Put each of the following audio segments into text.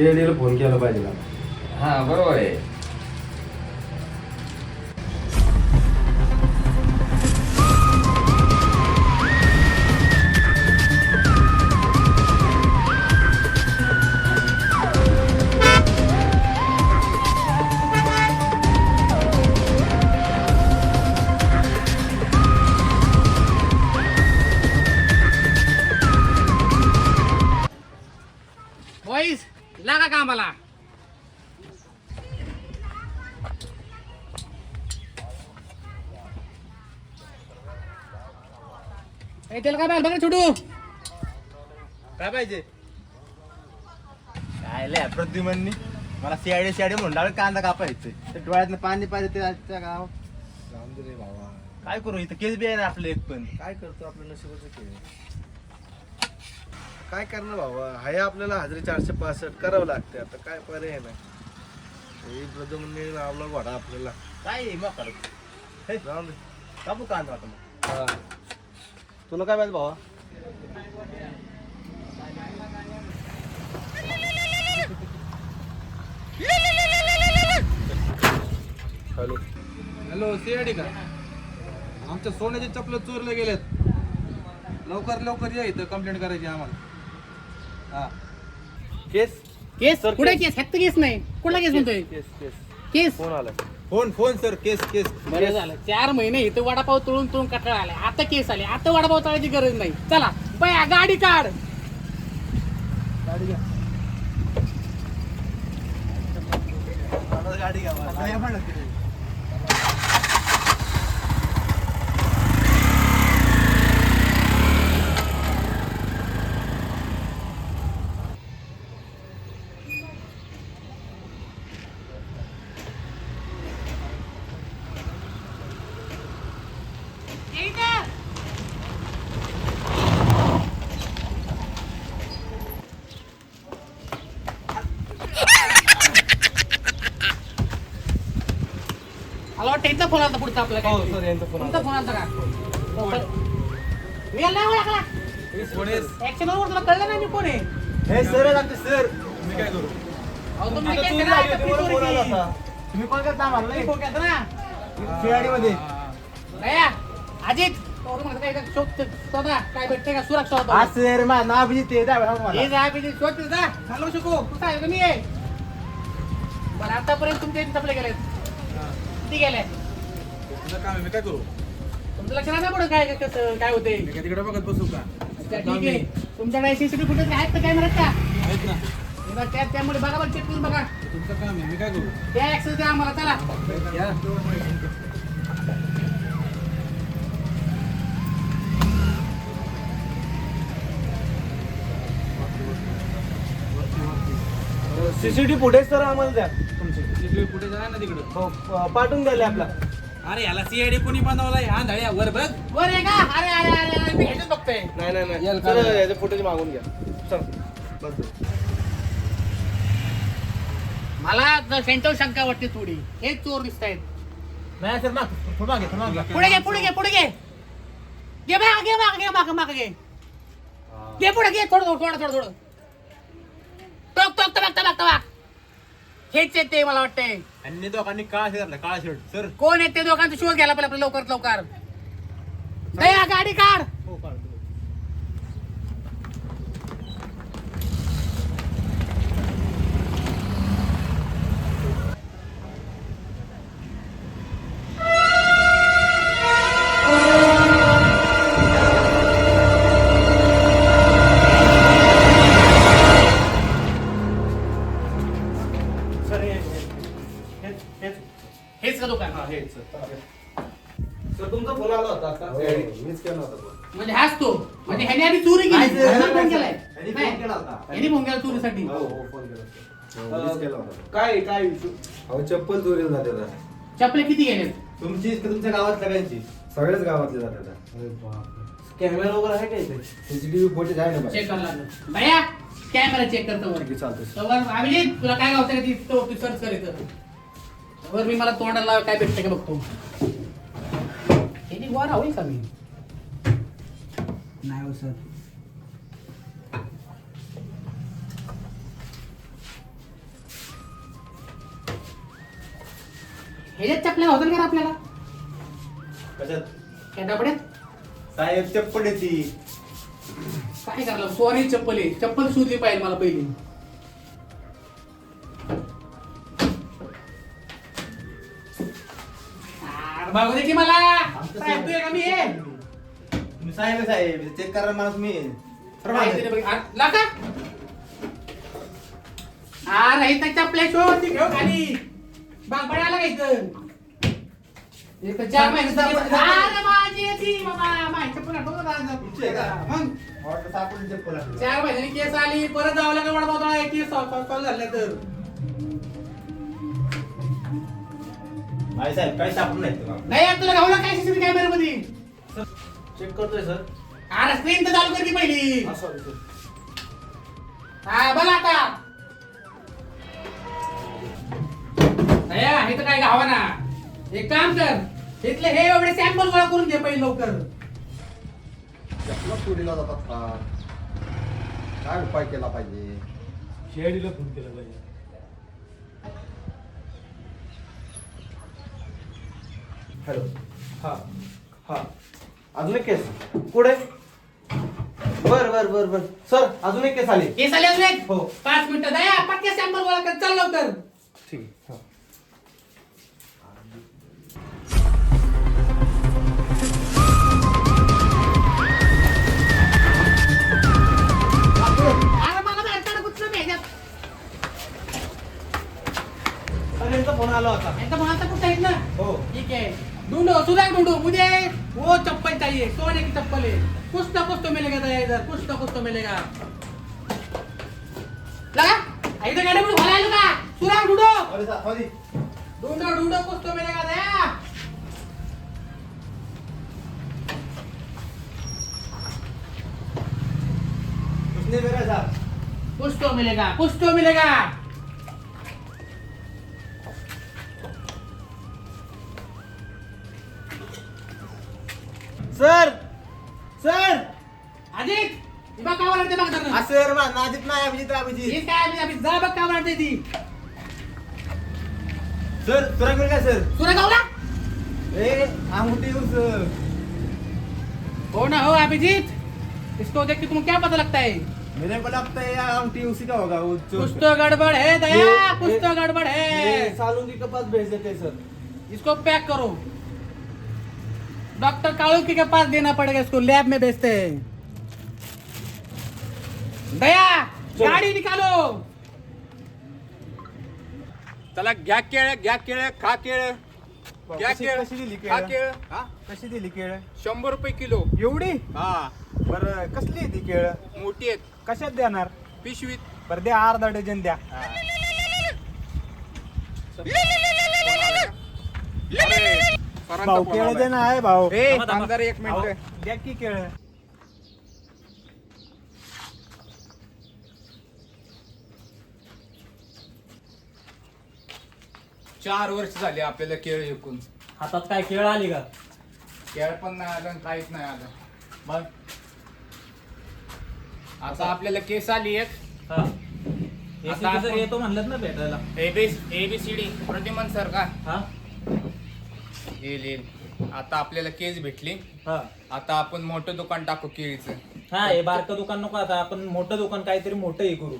सीआयडीला phone केला पाहिजे ना हा बरोबर आहे. त्याला काय बाहेर बघा छोटू? काय पाहिजे? काय लय प्रद्युमननी मला सिआयडी सिआयडी म्हणून डाळ कांदा कापायचे. ते डोळ्यात पाणी पाहिजे ते आजच्या गाव. दे रे बाबा. काय करू इथं केस बी आहे ना आपलं एक पण. काय करतो आपलं नशिबाचं खेळ काय करणार बाबा? हाय आपल्याला हजरी चारशे पासष्ट करावं लागते. आता काय पर्याय नाही. हे प्रथम लावला घोडा आपल्याला. काय मग? करत जाऊन दे. कापू कांदा आता मग. हा. तुला काय पाहिजे भावा? हॅलो. हॅलो सीआयडी का? आमच्या सोन्याचे चपल चोरले गेलेत. लवकर लवकर या इथं कंप्लेंट करायची आम्हाला. हा. केस? केस? सर, कुठे केस. केस? फक्त केस नाही. कुठला केस म्हणतोय? Case case. केस? फोन आला phone phone sir case case बरं झालं चार महिने इथं वडापाव तळून तळून कटाळा आलाय आता केस आले आता वडापाव तळायची गरज नाही चला बया गाडी काढ गाडी घ्या गाडी घ्या मला. वाटतं इथला फोन आला पुढचा आपला हो सर यांचा फोन तुमचा फोन आला का? हो, नाही ओळखला तुला कळलं नाही मी कोण आहे. हे सर लागते सर मी काय करू? अहो, तुम्ही आता केस तुम्ही करा, लागले, आता तुम्हाला पिस्तूल फोन आला की. होता. तुम्ही कोण करता आम्हाला तुम्ही नाही? फोन केलता ना? सीआयडी मध्ये अजित. म्हणतो काय शोध शोधा काय भेटते का? सुरक्षा आज सर माझं नाव बी ते द्या बरं मला. हे जा बिजी शोध तिथं जा. चालू शकू. तू काय मी आहे? बरं आतापर्यंत तुमच्या इथे चपले गेलेत किती गेले तुझं काम आहे मी काय करू? तुमचं लक्षात नाही पडत काय कसं काय होते मी काय तिकडे बघत बसू का? ठीक आहे. तुमच्याकडे सीसीटीव्ही फुटेज आहेत का कॅमेऱ्यात का आहेत ना. हे बघ, त्या- त्यामुळे बघा चेक करून बघा. तुमचं काम आहे मी काय करू? त्या ऍक्सेस द्या आम्हाला चला. या. सीसीटीव्ही फुटेज तर आम्हाला द्या तुमचे. कुठे जा ना तिकडं? हो, प- पाठवून द्याले आपला अरे याला सीआयडी कोणी बनवलाय? हा धड्या वर बघ. वर आहे का? अरे अरे अरे अरे मी हेच बघतोय. नाही नाही नाही. याला चल? याचे फुटेज मागून घ्या. चल बस. मला सेंटर शंका वाटते थोडी हे चोर दिसत आहेत नाही सर माग थोडं मागे थोडं मागे. पुढे घे पुढे घे पुढे घे. घे माग घे माग घे माग माग घे. घे पुढे घे थोडं थोडं थोडं थोडं. टोक हेच आहेत ते मला वाटतंय. आणि दोघांनी काळा शर्ट घातला काळा शर्ट सर. कोण आहेत ते दोघांचा शोध घ्यायला पाहिजे आपल्याला लवकरात लवकर. दया गाडी काढ. हेच का दुकान? सर तुमचा फोन आला होता आता. मीच केला होता फोन. म्हणजे हाच तो. म्हणजे ह्याने आधी चोरी केली. नाही. ह्याने फोन केलाय. ह्याने फोन नाही. केला होता. ह्याने फोन केला चोरीसाठी. हो हो फोन केला होता. हो, मीच केला होता काय काय इशू? अहो चप्पल चोरीला जाते आता. चपले किती गेले तुमची का तुमच्या गावात सगळ्यांची? सगळ्याच गावातले जाते आता. कॅमेरा वगैरे आहे का इथे? सीसीटीव्ही फुटेज आहे ना चेक बाहेर? करायला लागलं. भैया कॅमेरा चेक करतो वर ठीक आहे, चालतंय. तर अभिजित तुला काय गावतं का? ती तो तू सर्च कर इथं बरं मी मला तोंडाला काय भेटतं का बघतो. हे वर हवंय का मी? नाही हो सर. ह्याच्यात चपल्या होतील का आपल्याला? कशात? त्या डबड्यात? साहेब चप्पल येते काय करायला? सॉरी चप्पल आहे. चप्पल शोधली पाहिजे मला पहिली. बघू दे की मला. तू आहे का मी आहे तुम्ही साहेब आहे साहेब. चेक करा मला तुम्ही काय तरी बघ. अरे, लागा. अरे इथं चपल्या शोध ती घेऊ खाली बांगपडे आला का इथं एक तर चार अरे माझी आहे ती बाबा. माझी चप्पल आठवत का तुमची आहे का? आज? मग. वाटलं सापडली चप्पल आपली. चार महिन्यांनी केस आली. परत जावं लागलं वडा पावसाळा केस सॉल्व झाले तर. नाही साहेब काही सापडलं नाही तुम्हाला. नाही यार तुला गावला काय सीसीटीव्ही कॅमेरा मध्ये? चेक करतोय सर अरे स्क्रीन तर चालू कर की पहिली. सर हा बघ आता. नाही इथं काय गावा ना एक काम कर इथले हे एवढे सॅम्पल गोळा करून दे पहिले लवकर. चपला चोरीला जातात का काय उपाय केला पाहिजे? शेडीला फोन केला पाहिजे. हॅलो. हा हा. अजून एक केस. पुढे. बर बर बर बर. सर अजून एक केस आली. केस आले अजून एक? हो. पाच मिनिटं. दया पक्के सॅम्पल गोळा कर. चल लवकर. ठीक आहे. सर यांचा फोन आला होता. एकदा मला कुठं आहेत ना? हो. ठीक है ढूंढो सुधार ढूंढो. मुझे वो चप्पल चाहिए सोने की चप्पल है. कुछ ना कुछ तो मिलेगा दया इधर कुछ ना कुछ तो मिलेगा. लगा? इधर गाड़ी में भला लगा सुधार ढूंढो. अरे सा- सॉरी. ढूंढो ढूंढो कुछ तो मिलेगा दया कुछ तो मिलेगा कुछ तो मिलेगा. सर! सर! अजित ही बघ काय वाटते बघ धरणं. असं मा नाजित नाही अभिजित अभिजित. ही काय अभित अभित जा बघ काय वाटते ती. सर तुला मिळेल का सर? सुरा गावला ए अंगूठी येऊ सर. हो ना हो अभिजीत. इसको देख के तुमको क्या पता लगता है? मेरे को लगता है ये अंगूठी उसी का होगा वो चोर कुछ तो गड़बड़ है दया ये- कुछ ये- तो गड़बड़ ये है सालूंगी के पास भेज देते सर। इसको पैक करो। डॉक्टर कालुकी के पास देना पड़ेगा इसको लैब में भेजते हैं दया गाड़ी निकालो चला घ्या केळ घ्या केळ खा केळ घ्या कशी केळ कशी दिली खा केळ केळ हा कशी दिली केळ शंभर रुपये किलो एवढी हा बरं कसली आहे ती केळ मोठी आहेत कशात देणार पिशवीत बरं द्या अर्धा डझन द्या भाऊ केळ. दे ना आहे भाऊ. ए, एक भाऊ, मिनिट द्या की केळ. चार वर्ष झाली आपल्याला केळ विकून. हातात काय केळ आली का? केळ पण नाही आलं आणि काहीच नाही आलं. मग आता आपल्याला केस आली एक. हा. आता ACP सर आपण- येतो म्हणलं ना भेटायला. एबीसीडी प्रतिमन सर का? हा? येईल येईल आता आपल्याला केस भेटली. हा. आता आपण मोठं दुकान टाकू केळीचं. हा हे बारकं दुकान नको आता. आपण मोठं दुकान काहीतरी मोठं हे करू.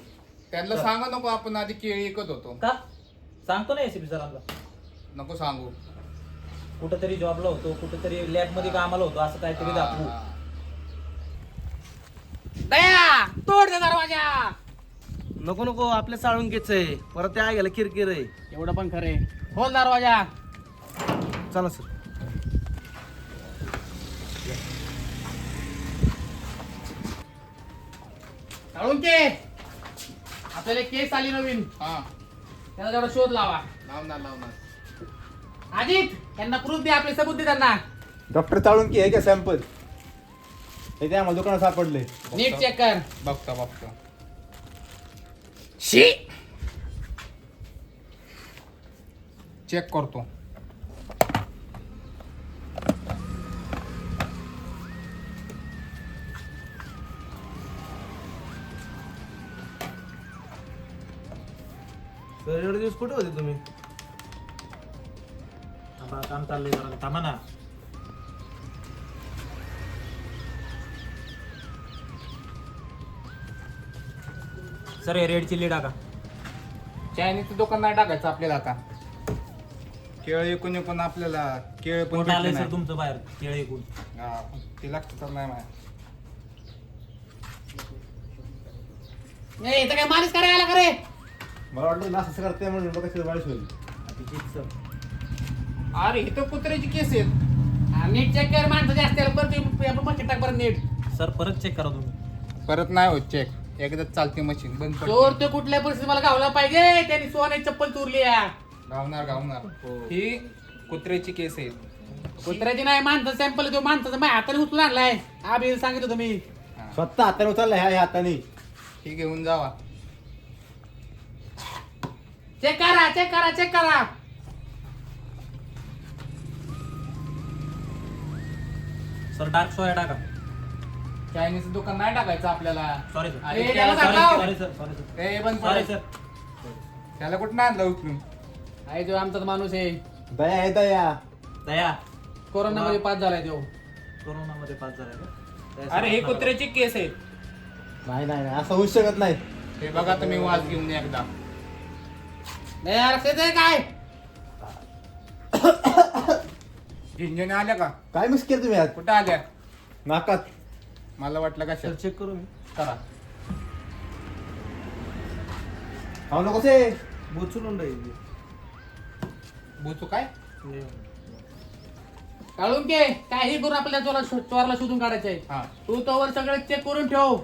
त्यांना सांगा नको आपण आधी केळी विकत होतो. का? सांगतो ना एसीपी सरांना. नको सांगू. कुठंतरी जॉबला होतो कुठंतरी लॅबमध्ये कामाला होतो असं काहीतरी दाखवू. दया तोड दे दरवाजा. नको नको. आपल्या साळुंकेच आहे परत त्या गेला किरकिर आहे. एवढं पण खरे खोल दरवाजा. चला सर. काढून के आपल्याला केस आली नवीन. हा. त्याला जरा शोध लावा. लावणार लावणार. अजित त्यांना प्रूफ दे आपले सबूत दे त्यांना. डॉक्टर चाळून की आहे का सॅम्पल हे त्या आम्हाला दुकानात सापडले. नीट चेक कर. बघतो बघतो. शी! चेक करतो. सर एवढे दिवस कुठे होते तुम्ही? थांबा काम चाललंय जरा. थांबा ना. सर हे रेड चिल्ली टाका चायनीजचं दुकान नाही टाकायचं आपल्याला आता. केळ एकूण एकूण आपल्याला केळ पण कोण आलंय भेटले सर तुमचं बाहेर केळे ऐकून. हा, ते लक्षात नाही माझ्या ए, इथं काय मालिश करायला आला का रे? मला वाटलं ना असं करते म्हणून बघा बाळीस होईल. अरे इथं कुत्र्याची केस आहेत. हा, नीट चेक कर माणसं जास्त आहे. परत ते- आपण मशीन टाक परत नीट. सर परत चेक करा तुम्ही. परत नाही होत चेक एकदाच चालते मशीन बंद पडते. चोर ते कुठल्या परिस्थितीत मला गावला पाहिजे? त्यांनी सोन्याची चप्पल चोरली आहे. गावणार गावणार ही. कुत्र्याची केस आहेत. कुत्र्याची नाही माणसं सॅम्पल तो माणसाचा माझ्या हाताने उचलून आणलाय. आबी सांगितलं तुम्ही. स्वतः हाताने उचलला ह्या ह्या हाताने. ही घेऊन जावा. चेक करा चेक करा चेक करा. सर डार्क सोया टाका. चायनीजचं दुकान नाही टाकायचं आपल्याला. सॉरी सर अरे, सॉरी. सर सॉरी सर ए बंद सॉरी पडेल. सर त्याला कुठं आणलं उचलून? आहे तो आमचाच माणूस आहे. दया आहे दया. दया. कोरोना मध्ये पास झालाय तो. कोरोनामध्ये पास झाला का? दया अरे हे कुत्र्याची केस आहेत. नाही नाही नाही, असं होऊ शकत नाही. हे बघा तुम्ही वाज घेऊन या एकदा. नाही आहे काय? झिंजने आल्या का? काय मिस केलं तुम्ही आज? कुठं आल्या? नाकात. मला वाटलं का सर चेक करू मी करा. हा नको से. बोचून राहील बुचू काय? काढून घे. काही करून आपल्याला चोरा चोराला शोधून काढायचंय. हा. तू तोवर सगळं चेक करून ठेव.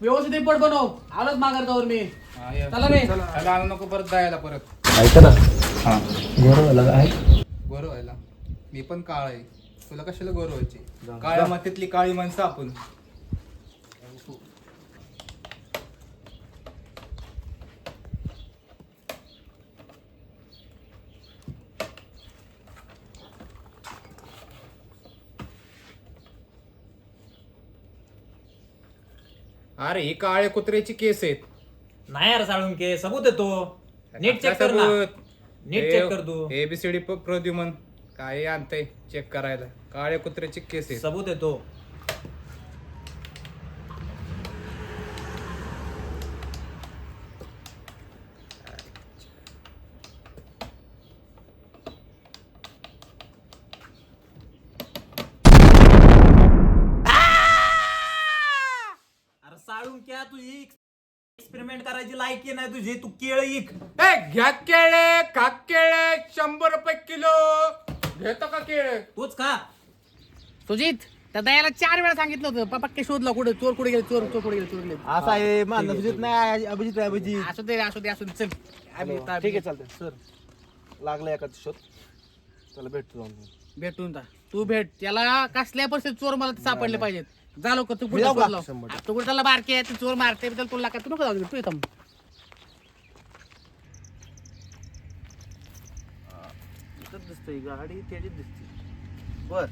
व्यवस्थित रिपोर्ट बनव. आलोच माघार तोवर मी. हा, ये. चला रे. आणू नको परत जायला परत. ऐका ना. हा. गोरं आहे गोर व्हायला. मी पण काळ आहे. तुला कशाला गोर व्हायची? काळ्या मातीतली काळी माणसं आपण. अरे ही काळ्या कुत्र्याची केस आहेत. नाही यार साळून के सबूत येतो नीट चेक कर ना. नीट चेक कर तू. एबीसीडी प्रद्युमन काय आणतंय चेक करायला. काळ्या कुत्र्याची केस आहेत. सबूत येतो. अरे साळून क्या तू एक्सपेरिमेंट करायची लायकी नाही तुझी तू केळ इक. ए घ्या केळे खा केळे शंभर रुपये किलो. घेतो का केळे? तूच का सुजित त्या दयाला चार वेळा सांगितलं होतं पक्के शोधला कुठे? चोर कुठे गेले? चोर चोर कुठे गेले? चोर गेले? असा आहे मान अभिजित नाही अभिजित आहे अभिजित. असू दे असू दे असू दे चल. ठीक आहे चालतंय. सर लागला एका शोध. त्याला भेटतो जाऊन. भेटून जा. तू भेट. त्याला कसल्या परिस्थितीत चोर मला सापडले पाहिजेत? जा लवकर तू मी पुढे जाऊ का? शंभर तू कुठे त्याला बारके आहे, तू चोर मारते तर तुला काय तू नको जाऊ दे, तू इथं इथंच दिसतंय गाडी त्याचीच दिसते बर.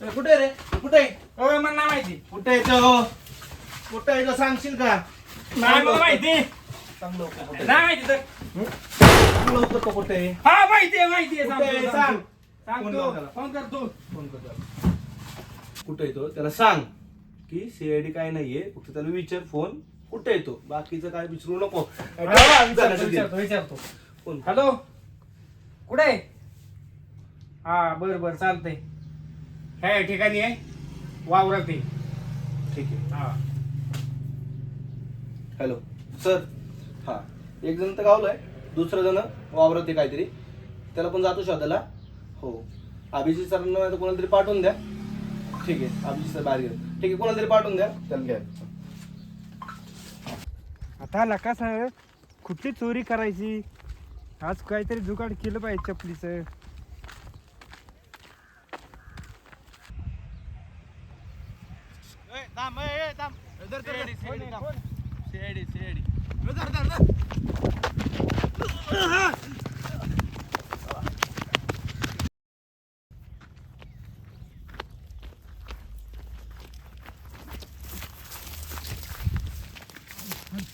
ए, कुठे रे? कुठे? आहे? मला नाही माहिती. कुठे येतो कुठे येतो सांगशील का? नाही मला माहिती. सांग लवकर कुठे? नाही माहिती तर. सांग लवकर तो कुठे आहे? हा माहिती आहे माहिती आहे कुठे सांग. सांगतो. फोन करतो फोन कर त्याला. कुठे येतो? त्याला सांग की सीआयडी काय नाहीये फक्त त्याला विचार फोन कुठे येतो? बाकीचं काय विचारू नको. विचारतो विचारतो विचारतो. फोन. हॅलो कुठे? हा बर बर चालतंय. ह्या ठिकाणी आहे वावरात आहे. ठीक आहे. हा. हॅलो सर हा. एक जण तर गावलाय दुसरं जण वावरात आहे काहीतरी. त्याला पण जातो शोधायला. हो. अभिजित सरांना नाही तर कोणाला पाठवून द्या. ठीक आहे अभिजित सर बाहेर ठीक आहे कोणाला पाठवून द्या त्याला घ्या. आता आला का सर कुठली चोरी करायची? आज काहीतरी जुगाड केलं पाहिजे चपलीचं. Shady shady